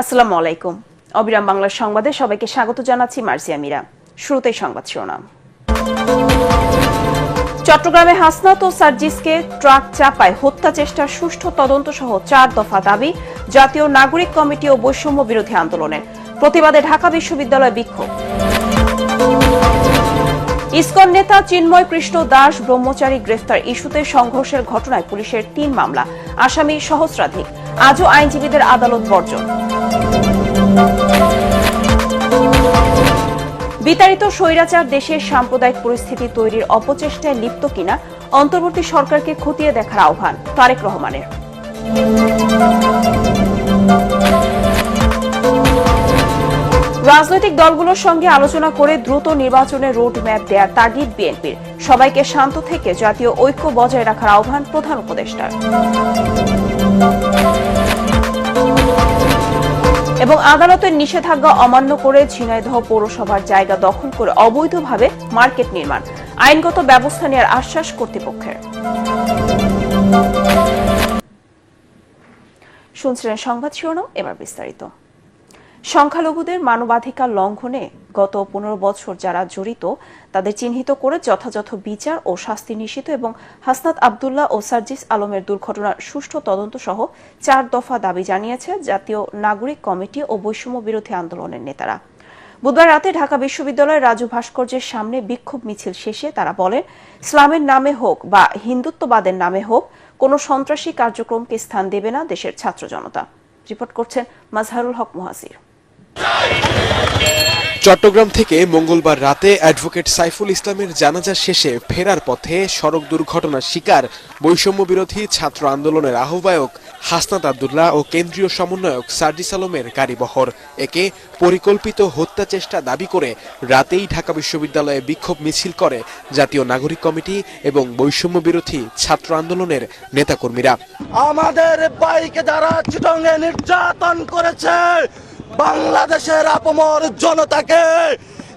আসসালামু আলাইকুম। অবিরাম বাংলার সংবাদে সবাইকে স্বাগত জানাচ্ছি মার্জিয়া মিরা শুরুতেই সংবাদ শিরোনাম। চট্টগ্রামে হাসনাত ও সার্জিসকে ট্রাক চাপায় হত্যা চেষ্টার সুষ্ঠু তদন্ত সহ চার দফা দাবি জাতীয় নাগরিক কমিটি ও বৈষম্য বিরোধী আন্দোলনের। প্রতিবাদে ঢাকা বিশ্ববিদ্যালয় বিক্ষোভ। ইসকন নেতা চিন্ময় কৃষ্ণ দাস ব্রহ্মচারী গ্রেফতার ইস্যুতে সংঘর্ষের ঘটনায় পুলিশের তিন মামলা। আসামি সহস্রাধিক। আজও আইনজীবীদের আদালত বর্জন। বিতাড়িত স্বৈরাচার দেশের সাম্প্রদায়িক পরিস্থিতি তৈরির অপচেষ্টায় লিপ্ত কিনা অন্তর্বর্তী সরকারকে খতিয়ে দেখার আহ্বান তারেক রহমানের। রাজনৈতিক দলগুলোর সঙ্গে আলোচনা করে দ্রুত নির্বাচনের রোড ম্যাপ দেওয়ার তাগিদ বিএনপির। সবাইকে শান্ত থেকে জাতীয় ঐক্য বজায় রাখার আহ্বান প্রধান উপদেষ্টার। এবং আদালতের নিষেধাজ্ঞা অমান্য করে ঝিনাইদহ পৌরসভার জায়গা দখল করে অবৈধভাবে মার্কেট নির্মাণ। আইনগত ব্যবস্থা নেওয়ার আশ্বাস কর্তৃপক্ষের। শুনছিলেন সংবাদ শিরোনাম, এবার বিস্তারিত। সংখ্যালঘুদের মানবাধিকার লঙ্ঘনে গত পনেরো বছর যারা জড়িত, তাদের চিহ্নিত করে যথাযথ বিচার ও শাস্তি নিশ্চিত এবং হাসনাত আবদুল্লাহ ও সার্জিস আলমের দুর্ঘটনার সুষ্ঠু তদন্ত সহ চার দফা দাবি জানিয়েছে জাতীয় নাগরিক কমিটি ও বৈষম্য বিরোধী আন্দোলনের নেতারা। বুধবার রাতে ঢাকা বিশ্ববিদ্যালয়ের রাজু ভাস্কর্যের সামনে বিক্ষোভ মিছিল শেষে তারা বলেন, ইসলামের নামে হোক বা হিন্দুত্ববাদের নামে হোক, কোনো সন্ত্রাসী কার্যক্রমকে স্থান দেবে না দেশের ছাত্র জনতা। রিপোর্ট করছেন মাজহারুল হক মুহাসির। চট্টগ্রাম থেকে মঙ্গলবার রাতে অ্যাডভোকেট সাইফুল ইসলামের জানাজা শেষে ফেরার পথে সড়ক দুর্ঘটনার শিকার বৈষম্য বিরোধী ছাত্র আন্দোলনের আহ্বায়ক হাসনাত আবদুল্লাহ ও কেন্দ্রীয় সমন্বয়ক সার্জিস আলমের গাড়িবহর একে পরিকল্পিত হত্যা চেষ্টা দাবি করে রাতেই ঢাকা বিশ্ববিদ্যালয়ে বিক্ষোভ মিছিল করে জাতীয় নাগরিক কমিটি এবং বৈষম্য বিরোধী ছাত্র আন্দোলনের নেতাকর্মীরা। আমাদের বাইকে যারা নির্যাতন করেছে বাংলাদেশের আপমর জনতাকে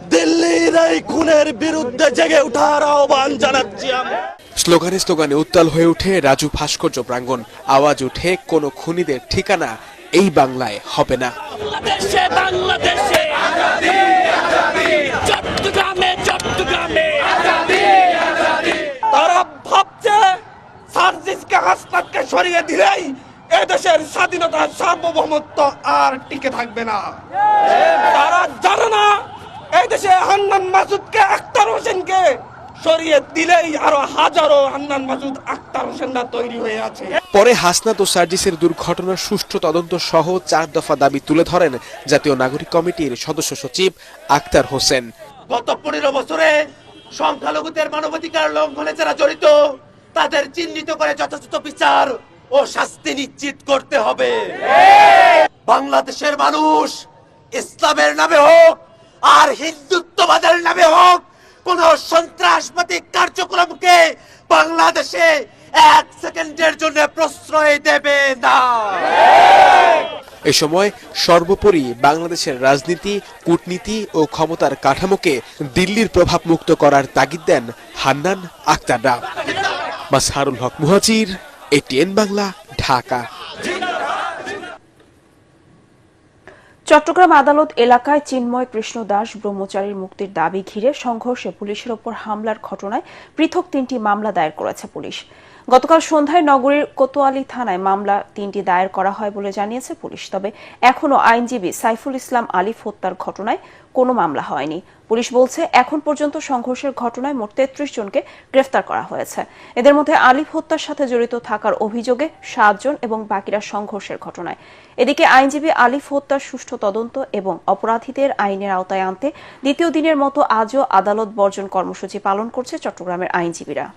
দিল্লির এই খুনের বিরুদ্ধে জেগে ওঠার আহ্বান জানাচ্ছি আমরা স্লোগানে স্লোগানে উত্তাল হয়ে ওঠে রাজু ভাস্কর্য প্রাঙ্গণ। আওয়াজ ওঠে কোনো খুনিদের ঠিকানা এই বাংলায় হবে না। তারা ভাবছে সার্জিসকে হাসনাতকে সরিয়ে দিলেই এদেশের স্বাধীনতা সার্বভৌমত্ব আর টিকে থাকবে না। তারা জানে না এই দেশে হান্নান মাসুদকে আক্তার হোসেনকে সরিয়ে দিলেই আরও হাজারো হান্নান মাসুদ আক্তার হোসেনরা তৈরি হয়ে আছে। পরে হাসনাত ও সার্জিসের দুর্ঘটনার সুষ্ঠু তদন্ত সহ চার দফা দাবি তুলে ধরেন জাতীয় নাগরিক কমিটির সদস্য সচিব আক্তার হোসেন। গত পনেরো বছরে সংখ্যালঘুদের মানবাধিকার লঙ্ঘনে যারা জড়িত তাদের চিহ্নিত করে যথাযথ বিচার ও শাস্তি নিশ্চিত করতে হবে। বাংলাদেশের মানুষ ইসলামের নামে হোক আর হিন্দুত্ববাদের নামে হোক, কোন সন্ত্রাসবাদী কার্যক্রমকে বাংলাদেশে এক সেকেন্ডের জন্য প্রশ্রয় দেবে না। এ সময় সর্বোপরি বাংলাদেশের রাজনীতি, কূটনীতি ও ক্ষমতার কাঠামোকে দিল্লির প্রভাব মুক্ত করার তাগিদ দেন হান্নান আক্তাররা। মাসহারুল হক মুহাজির এটিএন বাংলা ঢাকা চট্টগ্রাম আদালত এলাকায় চিন্ময় কৃষ্ণ দাস ব্রহ্মচারীর মুক্তির দাবি ঘিরে সংঘর্ষে পুলিশের ওপর হামলার ঘটনায় পৃথক তিনটি মামলা দায়ের করেছে পুলিশ। গতকাল সন্ধ্যায় নগরীর কোতোয়ালি থানায় মামলা তিনটি দায়ের করা হয় বলে জানিয়েছে পুলিশ, তবে এখনও আইনজীবী সাইফুল ইসলাম আলিফ হত্যার ঘটনায় কোনো মামলা হয়নি। পুলিশ বলছে, এখন পর্যন্ত সংঘর্ষের ঘটনায় মোট তেত্রিশ জনকে গ্রেফতার করা হয়েছে। এদের মধ্যে আলিফ হত্যার সাথে জড়িত থাকার অভিযোগে সাতজন এবং বাকিরা সংঘর্ষের ঘটনায়। এদিকে আইনজীবী আলিফ হত্যার সুষ্ঠু তদন্ত এবং অপরাধীদের আইনের আওতায় আনতে দ্বিতীয় দিনের মতো আজও আদালত বর্জন কর্মসূচি পালন করছে চট্টগ্রামের আইনজীবীরা।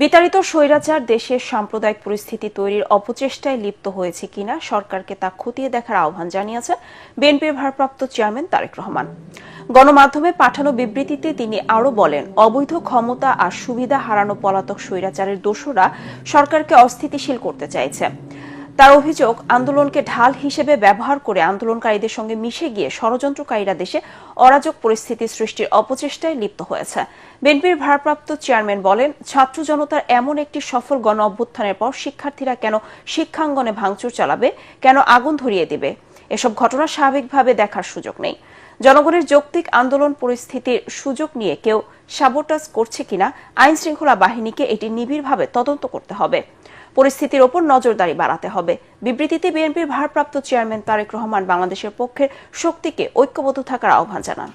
বিতাড়িত স্বৈরাচার দেশের সাম্প্রদায়িক পরিস্থিতি তৈরির অপচেষ্টায় লিপ্ত হয়েছে কিনা সরকারকে তা খতিয়ে দেখার আহ্বান জানিয়েছে বিএনপির ভারপ্রাপ্ত চেয়ারম্যান তারেক রহমান। গণমাধ্যমে পাঠানো বিবৃতিতে তিনি আরও বলেন, অবৈধ ক্ষমতা আর সুবিধা হারানো পলাতক স্বৈরাচারের দোষরা সরকারকে অস্থিতিশীল করতে চাইছে। তার অভিযোগ, আন্দোলনকে ঢাল হিসেবে ব্যবহার করে আন্দোলনকারীদের সঙ্গে মিশে গিয়ে ষড়যন্ত্রকারীরা দেশে অরাজক পরিস্থিতি সৃষ্টির অপচেষ্টায় লিপ্ত হয়েছে। বিএনপির ভারপ্রাপ্ত চেয়ারম্যান বলেন, ছাত্র জনতার এমন একটি সফল গণ অভ্যুত্থানের পর শিক্ষার্থীরা কেন শিক্ষাঙ্গনে ভাঙচুর চালাবে, কেন আগুন ধরিয়ে দিবে? এসব ঘটনা স্বাভাবিকভাবে দেখার সুযোগ নেই। জনগণের যৌক্তিক আন্দোলন পরিস্থিতির সুযোগ নিয়ে কেউ সাবোটাজ করছে কিনা আইন শৃঙ্খলা বাহিনীকে এটি নিবিড়ভাবে তদন্ত করতে হবে। পরিস্থিতির ওপর নজরদারি বাড়াতে হবে। বিবৃতিতে বিএনপির ভারপ্রাপ্ত চেয়ারম্যান তারেক রহমান বাংলাদেশের পক্ষের শক্তিকে ঐক্যবদ্ধ থাকার আহ্বান জানান।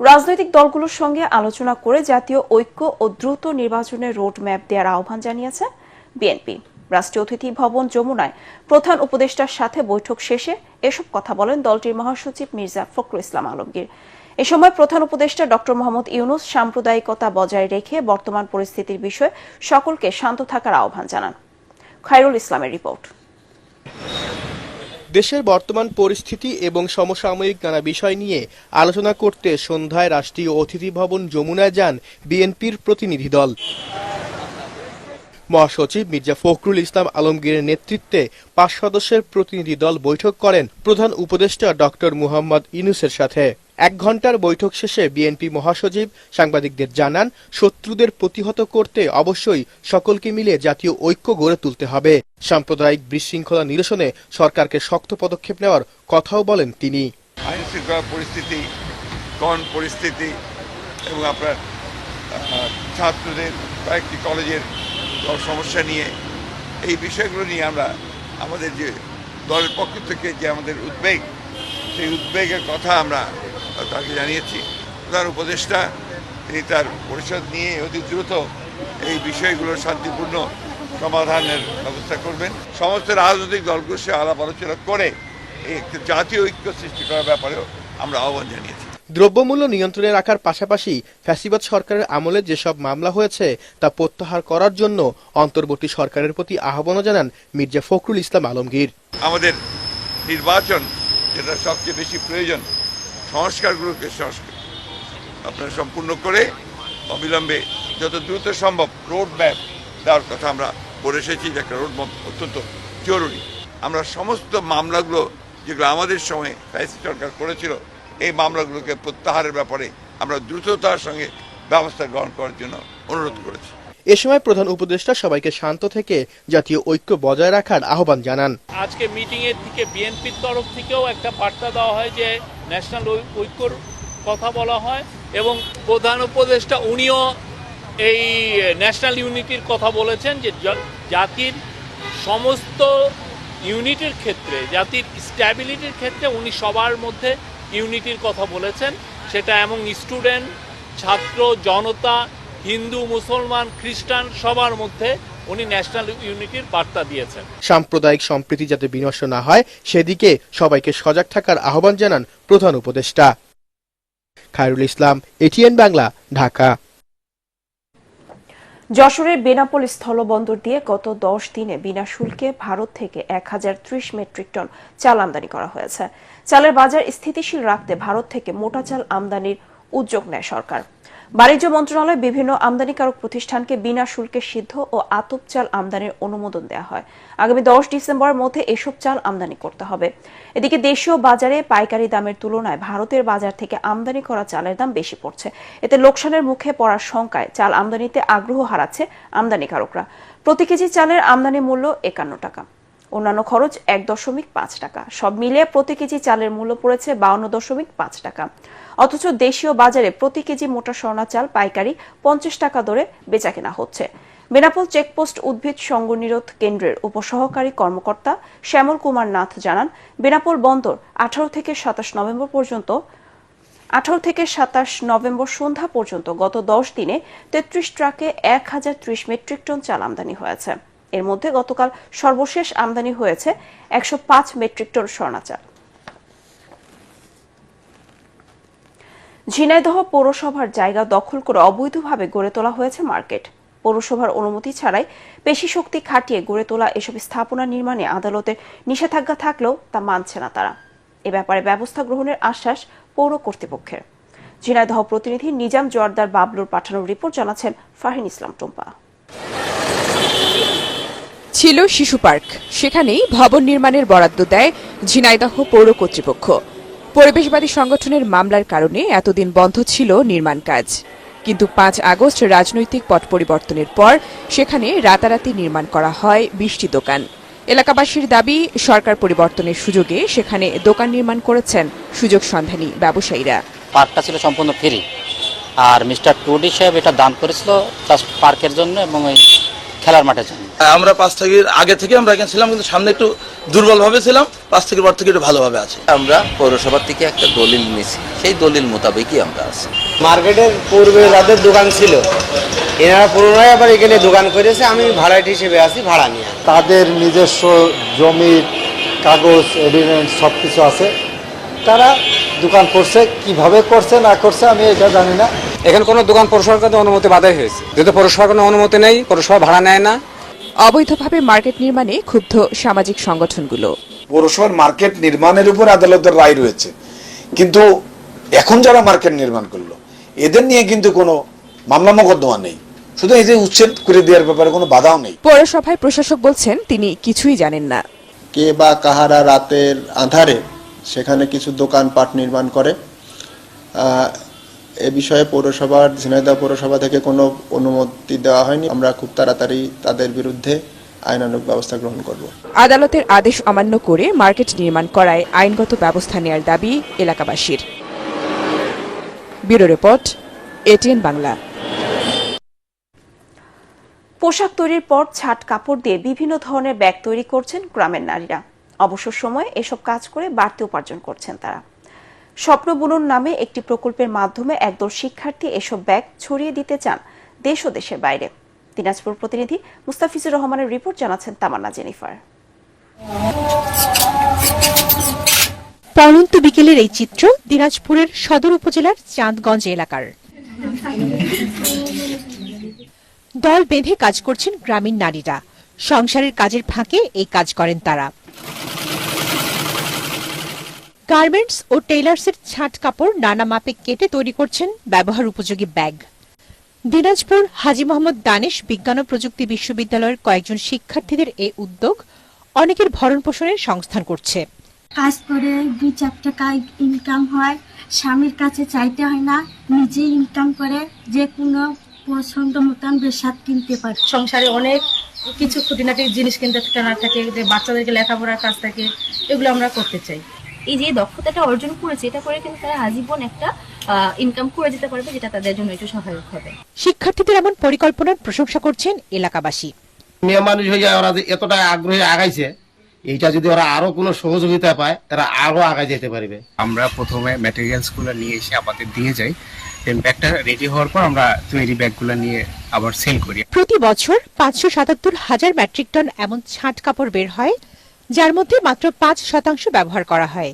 রাজনৈতিক দলগুলোর সঙ্গে আলোচনা করে জাতীয় ঐক্য ও দ্রুত নির্বাচনের রোড ম্যাপ দেওয়ার আহ্বান জানিয়েছে বিএনপি। রাষ্ট্রীয় অতিথি ভবন যমুনায় প্রধান উপদেষ্টার সাথে বৈঠক শেষে এসব কথা বলেন দলটির মহাসচিব মির্জা ফখরুল ইসলাম আলমগীর। এ সময় প্রধান উপদেষ্টা ডক্টর মোহাম্মদ ইউনুস সাম্প্রদায়িকতা বজায় রেখে বর্তমান পরিস্থিতির বিষয়ে সকলকে শান্ত থাকার আহ্বান জানান। খায়রুল ইসলামের রিপোর্ট। দেশের বর্তমান পরিস্থিতি এবং সমসাময়িক নানা বিষয় নিয়ে আলোচনা করতে সন্ধ্যায় রাষ্ট্রীয় অতিথি ভবন যমুনায় যান বিএনপির প্রতিনিধি দল। মহাসচিব মির্জা ফখরুল ইসলাম আলমগীরের নেতৃত্বে পাঁচ সদস্যের প্রতিনিধি দল বৈঠক করেন প্রধান উপদেষ্টা ডক্টর মুহাম্মদ ইনুসের সাথে। এক ঘণ্টার বৈঠক শেষে বিএনপি মহাসচিব সাংবাদিকদের জানান, শত্রুদের প্রতিহত করতে অবশ্যই সকলকে মিলে জাতীয় ঐক্য গড়ে তুলতে হবে। সাম্প্রদায়িক বিশৃঙ্খলা নিরসনে সরকারকে শক্ত পদক্ষেপ নেওয়ার কথাও বলেন তিনি। আইন শৃঙ্খলা পরিস্থিতি কোন পরিস্থিতি এবং আপনার ছাত্রদের কয়েকটি কলেজের সমস্যা নিয়ে, এই বিষয়গুলো নিয়ে আমরা আমাদের যে দলের পক্ষ থেকে যে আমাদের উদ্বেগ, সেই উদ্বেগের কথা আমরা তাকে জানিয়েছি। প্রধান উপদেষ্টা তিনি তার পরিষদ নিয়ে অতি দ্রুত এই বিষয়গুলোর শান্তিপূর্ণ সমাধানের ব্যবস্থা করবেন। সমস্ত রাজনৈতিক দলগুলোর সে আলাপ আলোচনা করে একটা জাতীয় ঐক্য সৃষ্টি করার ব্যাপারেও আমরা আহ্বান জানিয়েছি। দ্রব্যমূল্য নিয়ন্ত্রণে রাখার পাশাপাশি ফ্যাসিবাদ সরকারের আমলে যেসব মামলা হয়েছে তা প্রত্যাহার করার জন্য অন্তর্বর্তী সরকারের প্রতি আহ্বানও জানান মির্জা ফখরুল ইসলাম আলমগীর। আমাদের নির্বাচন যেটা সবচেয়ে বেশি প্রয়োজন সংস্কারগুলোকে সংস্কার। আপনার সম্পূর্ণ করে অবিলম্বে যত দ্রুত সম্ভব রোড ম্যাপ দেওয়ার কথা আমরা বলে এসেছি যে একটা রোড ম্যাপ অত্যন্ত জরুরি। আমরা সমস্ত মামলাগুলো যেগুলো আমাদের সময় ফ্যাসি সরকার করেছিল এই মামলাগুলোকে প্রত্যাহারের ব্যাপারে আমরা দ্রুততার সঙ্গে ব্যবস্থা গ্রহণ করার জন্য অনুরোধ করেছি। এ সময় প্রধান উপদেষ্টা সবাইকে শান্ত থেকে জাতীয় ঐক্য বজায় রাখার আহ্বান জানান। আজকে মিটিং এর থেকে বিএনপির তরফ থেকেও একটা বার্তা দেওয়া হয় যে ন্যাশনাল ঐক্যর কথা বলা হয় এবং প্রধান উপদেষ্টা উনিও এই ন্যাশনাল ইউনিটির কথা বলেছেন যে জাতির সমস্ত ইউনিটির ক্ষেত্রে, জাতির স্ট্যাবিলিটির ক্ষেত্রে উনি সবার মধ্যে ইউনিটির কথা বলেছেন। সেটা এমন স্টুডেন্ট, ছাত্র, জনতা, হিন্দু, মুসলমান, খ্রিস্টান সবার মধ্যে উনি ন্যাশনাল ইউনিটির বার্তা দিয়েছেন। সাম্প্রদায়িক সম্প্রীতি যাতে বিনষ্ট না হয়, সেদিকে সবাইকে সজাগ থাকার আহ্বান জানান প্রধান উপদেষ্টা। খায়রুল ইসলাম, এটিএন বাংলা, ঢাকা। যশোরের বেনাপোল স্থলবন্দর দিয়ে গত দশ দিনে বিনা শুল্কে ভারত থেকে এক হাজার ত্রিশ মেট্রিক টন চাল আমদানি করা হয়েছে। চালের বাজার স্থিতিশীল রাখতে ভারত থেকে মোটা চাল আমদানির উদ্যোগ নেয় সরকার। বাণিজ্য মন্ত্রণালয় বিভিন্ন আমদানিকারক প্রতিষ্ঠানকে বিনা শুল্কে সিদ্ধ ও আতপ চাল আমদানির অনুমোদন দেওয়া হয়। আগামী দশ ডিসেম্বরের মধ্যে এসব চাল আমদানি করতে হবে। এদিকে দেশীয় বাজারে পাইকারি দামের তুলনায় ভারতের বাজার থেকে আমদানি করা চালের দাম বেশি পড়ছে। এতে লোকসানের মুখে পড়ার শঙ্কায় চাল আমদানিতে আগ্রহ হারাচ্ছে আমদানিকারকরা। প্রতি কেজি চালের আমদানি মূল্য একান্ন টাকা। অন্যান্য খরচ এক দশমিক পাঁচ টাকা। সব মিলিয়ে প্রতি কেজি চালের মূল্য পড়েছে বাউন্ন দশমিক পাঁচ টাকা। অথচ দেশীয় বাজারে প্রতি কেজি মোটা সোনা চাল পাইকারি পঞ্চাশ টাকা দরে বেচা কেনা হচ্ছে। বেনাপোল চেকপোস্ট উদ্ভিদ সংগনিরোধ কেন্দ্রের উপসহকারী কর্মকর্তা শ্যামল কুমার নাথ জানান, বেনাপোল বন্দর আঠারো থেকে সাতাশ নভেম্বর পর্যন্ত, আঠারো থেকে সাতাশ নভেম্বর সন্ধ্যা পর্যন্ত গত দশ দিনে তেত্রিশ ট্রাকে এক হাজার ত্রিশ মেট্রিক টন চাল আমদানি হয়েছে। এর মধ্যে গতকাল সর্বশেষ আমদানি হয়েছে একশো পাঁচ মেট্রিক টন স্বর্ণা চাল ঝিনাইদহ পৌরসভার জায়গা দখল করে অবৈধভাবে গড়ে তোলা হয়েছে মার্কেট। পৌরসভার অনুমতি ছাড়াই পেশি শক্তি খাটিয়ে গড়ে তোলা এসব স্থাপনা নির্মাণে আদালতের নিষেধাজ্ঞা থাকলেও তা মানছে না তারা। এ ব্যাপারে ব্যবস্থা গ্রহণের আশ্বাস পৌর কর্তৃপক্ষের। ঝিনাইদহ প্রতিনিধি নিজাম জোয়ারদার বাবলুর পাঠানোর রিপোর্ট জানাচ্ছেন ফাহিন ইসলাম টুম্পা। ছিল শিশু পার্ক। সেখানেই ভবন নির্মাণের বরাদ্দ দেয় ঝিনাইদহ পৌর কর্তৃপক্ষ। পরিবেশবাদী সংগঠনের মামলার কারণে এতদিন বন্ধ ছিল নির্মাণ কাজ। কিন্তু পাঁচ আগস্ট রাজনৈতিক পট পরিবর্তনের পর সেখানে রাতারাতি নির্মাণ করা হয় বৃষ্টি দোকান। এলাকাবাসীর দাবি, সরকার পরিবর্তনের সুযোগে সেখানে দোকান নির্মাণ করেছেন সুযোগ সন্ধানী ব্যবসায়ীরা। পার্কটা ছিল সম্পূর্ণ ফ্রি। আর মিস্টার টুডি সাহেব এটা দান করেছিল পার্কের জন্য এবং ওই খেলার মাঠের জন্য। আমরা পাঁচ থেকে আগে থেকে আমরা এখানে ছিলাম কিন্তু সামনে একটু দুর্বল ভাবে ছিলাম পাঁচ থেকে পর থেকে একটু ভালোভাবে আছে। আমরা পৌরসভার থেকে একটা দলিল নিয়েছি সেই দলিল মোতাবেকই আমরা আছি। মার্কেটের পূর্বে যাদের দোকান ছিল এনারা পুনরায় আবার এখানে দোকান করেছে আমি ভাড়াটি হিসেবে আছি ভাড়া নিয়ে। তাদের নিজস্ব জমির কাগজ এভিডেন্স সব কিছু আছে। তারা দোকান করছে কীভাবে করছে না করছে আমি এটা জানি না। এখানে কোনো দোকান পৌরসভার কাছে অনুমতি বাধাই হয়েছে। যেহেতু পৌরসভার কোনো অনুমতি নেই পৌরসভা ভাড়া নেয় না অবৈধভাবে মার্কেট নির্মাণে ক্ষুব্ধ সামাজিক সংগঠনগুলো। পৌরসভার মার্কেট নির্মাণের উপর আদালতের রায় রয়েছে। কিন্তু এখন যারা মার্কেট নির্মাণ করল এদের নিয়ে কিন্তু কোনো মামলা মোকদ্দমা নেই। শুধু এই যে উচ্ছেদ করে দেওয়ার ব্যাপারে কোনো বাধাও নেই। পৌরসভায় প্রশাসক বলছেন তিনি কিছুই জানেন না। কে বা কাহারা রাতের আধারে সেখানে কিছু দোকানপাট নির্মাণ করে এ বিষয়ে পৌরসভার ঝিনাইদহ পৌরসভা থেকে কোনো অনুমতি দেওয়া হয়নি। আমরা খুব তাড়াতাড়ি তাদের বিরুদ্ধে আইনানুগ ব্যবস্থা গ্রহণ করব। আদালতের আদেশ অমান্য করে মার্কেট নির্মাণ করায় আইনগত ব্যবস্থা নেয়ার দাবি এলাকাবাসীর। Bureau report ATN Bangla. পোশাক তৈরির পর ছাট কাপড় দিয়ে বিভিন্ন ধরনের ব্যাগ তৈরি করছেন গ্রামের নারীরা। অবসর সময়ে এসব কাজ করে বাড়তি উপার্জন করছেন তারা। স্বপ্ন বুনন নামে একটি প্রকল্পের মাধ্যমে একদল শিক্ষার্থী এসব ব্যাগ ছড়িয়ে দিতে চান দেশ ও দেশের বাইরে। দিনাজপুর প্রতিনিধি মুস্তাফিজুর রহমানের রিপোর্ট জানাচ্ছেন তামান্না জেনিফার। পরন্ত বিকেলের এই চিত্র দিনাজপুরের সদর উপজেলার চাঁদগঞ্জ এলাকার। দল বেঁধে কাজ করছেন গ্রামীণ নারীরা। সংসারের কাজের ফাঁকে এই কাজ করেন তারা। গার্মেন্টস ও টেইলার্সের ছাট কাপড় নানা মাপে কেটে তৈরি করছেন ব্যবহার উপযোগী ব্যাগ। দিনাজপুর হাজী মোহাম্মদ দানেশ বিজ্ঞান ও প্রযুক্তি বিশ্ববিদ্যালয়ের কয়েকজন শিক্ষার্থীদের এই উদ্যোগ অনেকের ভরণ পোষণের সংস্থান করছে। কাজ করে দুই চার টাকা ইনকাম হয় স্বামীর কাছে চাইতে হয় না নিজে ইনকাম করে যে কোনো পছন্দ মতন বেসাদ কিনতে পারে। সংসারে অনেক কিছু খুঁটিনাটি জিনিস কিনতে কেনার থাকে যে বাচ্চাদেরকে লেখাপড়ার কাজ থাকে এগুলো আমরা করতে চাই। এই যে দক্ষতাটা অর্জন করেছে এটা করে কিন্তু তারা আজীবন একটা ইনকাম করে যেতে পারবে যেটা তাদের জন্য একটু সহায়ক হবে। শিক্ষার্থীদের এমন পরিকল্পনার প্রশংসা করছেন এলাকাবাসী। মেয়ে মানুষ হয়ে ওরা যে এতটা আগ্রহে আগাইছে এইটা যদি ওরা আরও কোনো সহযোগিতা পায় তারা আরও আগায় যেতে পারবে। আমরা প্রথমে ম্যাটেরিয়ালসগুলো নিয়ে এসে আমাদের দিয়ে যাই ব্যাগটা রেডি হওয়ার পর আমরা তৈরি ব্যাগগুলো নিয়ে আবার সেল করি। প্রতি বছর পাঁচশো সাতাত্তর হাজার মেট্রিক টন এমন ছাঁট কাপড় বের হয় যার মধ্যে মাত্র পাঁচ শতাংশ ব্যবহার করা হয়।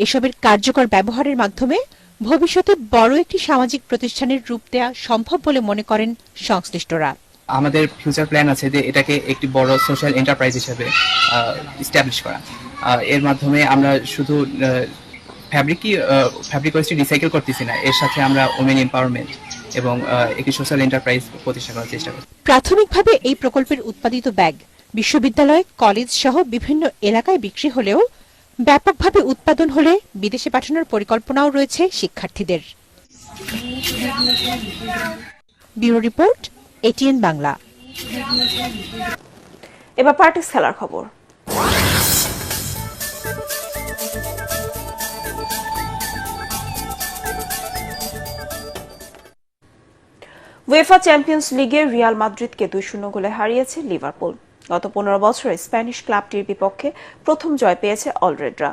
এসবের কার্যকর ব্যবহারের মাধ্যমে ভবিষ্যতে বড় একটি সামাজিক প্রতিষ্ঠানের রূপ দেওয়া সম্ভব বলে মনে করেন সংশ্লিষ্টরা। আমাদের ফিউচার প্ল্যান আছে যে এটাকে একটি বড় সোশ্যাল এন্টারপ্রাইজ হিসেবে স্ট্যাবলিশ করা। এর মাধ্যমে আমরা শুধু ফ্যাব্রিকই ফ্যাব্রিক ওয়েস্টে রিসাইকেল করতেছি না এর সাথে আমরা ওমেন এম্পাওয়ারমেন্ট এবং একটি সোশ্যাল এন্টারপ্রাইজ প্রতিষ্ঠা করার চেষ্টা করছি। প্রাথমিকভাবে এই প্রকল্পের উৎপাদিত ব্যাগ বিশ্ববিদ্যালয়, কলেজ সহ বিভিন্ন এলাকায় বিক্রি হলেও ব্যাপকভাবে উৎপাদন হলে বিদেশে পাঠানোর পরিকল্পনাও রয়েছে শিক্ষার্থীদের। Bureau report, ATN Bangla. এবার পার্টিস খেলার খবর। উয়েফা চ্যাম্পিয়ন্স লিগে রিয়াল মাদ্রিদকে দুই শূন্য গোলে হারিয়েছে লিভারপুল। গত পনেরো বছরে স্প্যানিশ ক্লাবটির বিপক্ষে প্রথম জয় পেয়েছে অলরেডরা।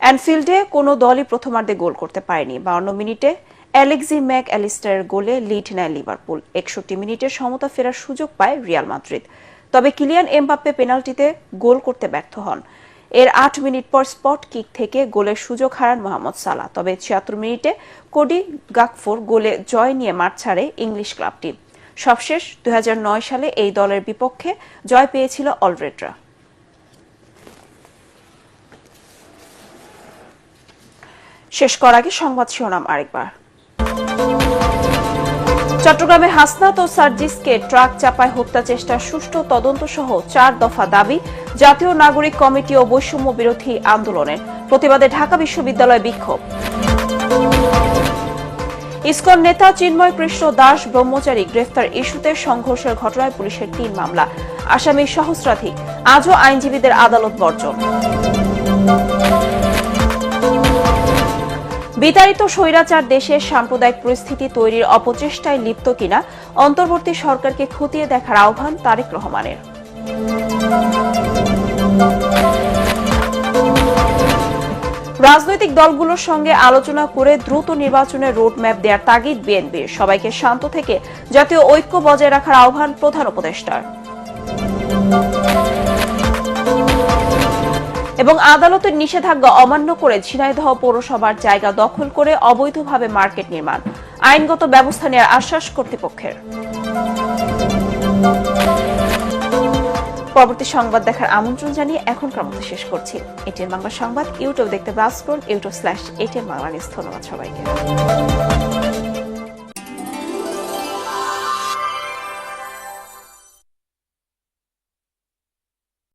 অ্যানফিল্ডে কোনো দলই প্রথমার্ধে গোল করতে পারেনি। বাউন্ন মিনিটে অ্যালেক্সি ম্যাক অ্যালিস্টারের গোলে লিড নেয় লিভারপুল। একষট্টি মিনিটে সমতা ফেরার সুযোগ পায় রিয়াল মাদ্রিদ। তবে কিলিয়ান এমবাপ্পে পেনাল্টিতে গোল করতে ব্যর্থ হন। এর আট মিনিট পর স্পট কিক থেকে গোলের সুযোগ হারান মোহাম্মদ সালা তবে ছিয়াত্তর মিনিটে কোডি গাকফোর গোলে জয় নিয়ে মাঠ ছাড়ে ইংলিশ ক্লাবটি। সবশেষ দু হাজার নয় সালে এই দলের বিপক্ষে জয় পেয়েছিল অলরেডরা। শেষ করার আগে সংবাদ শিরোনাম আরেকবার। চট্টগ্রামে হাসনাত ও সার্জিসকে ট্রাক চাপায় হত্যা চেষ্টার সুষ্ঠু তদন্ত সহ চার দফা দাবি জাতীয় নাগরিক কমিটি ও বৈষম্য বিরোধী আন্দোলনের প্রতিবাদে ঢাকা বিশ্ববিদ্যালয় বিক্ষোভ। ইসকন নেতা চিন্ময় কৃষ্ণ দাস ব্রহ্মচারী গ্রেফতার ইস্যুতে সংঘর্ষের ঘটনায় পুলিশের তিন মামলা। আসামি সহস্রাধিক। আজও আইনজীবীদের আদালত বর্জন। বিতাড়িত স্বৈরাচার দেশের সাম্প্রদায়িক পরিস্থিতি তৈরির অপচেষ্টায় লিপ্ত কিনা, অন্তর্বর্তী সরকারকে খতিয়ে দেখার আহ্বান তারেক রহমানের। রাজনৈতিক দলগুলোর সঙ্গে আলোচনা করে দ্রুত নির্বাচনের রোডম্যাপ দেওয়ার তাগিদ বিএনপির সবাইকে শান্ত থেকে জাতীয় ঐক্য বজায় রাখার আহ্বান প্রধান উপদেষ্টার। এবং আদালতের নিষেধাজ্ঞা অমান্য করে ঝিনাইদহ পৌরসভার জায়গা দখল করে অবৈধভাবে মার্কেট নির্মাণ। আইনগত ব্যবস্থা নেওয়ার আশ্বাস কর্তৃপক্ষের। পরবর্তী সংবাদ দেখার আমন্ত্রণ জানিয়ে এখন মতো শেষ করছি। এটিএন বাংলা সংবাদ, ইউটিউব দেখতে ব্রাউজ করুন YouTube slash ATN Bangla news ধন্যবাদ সবাইকে।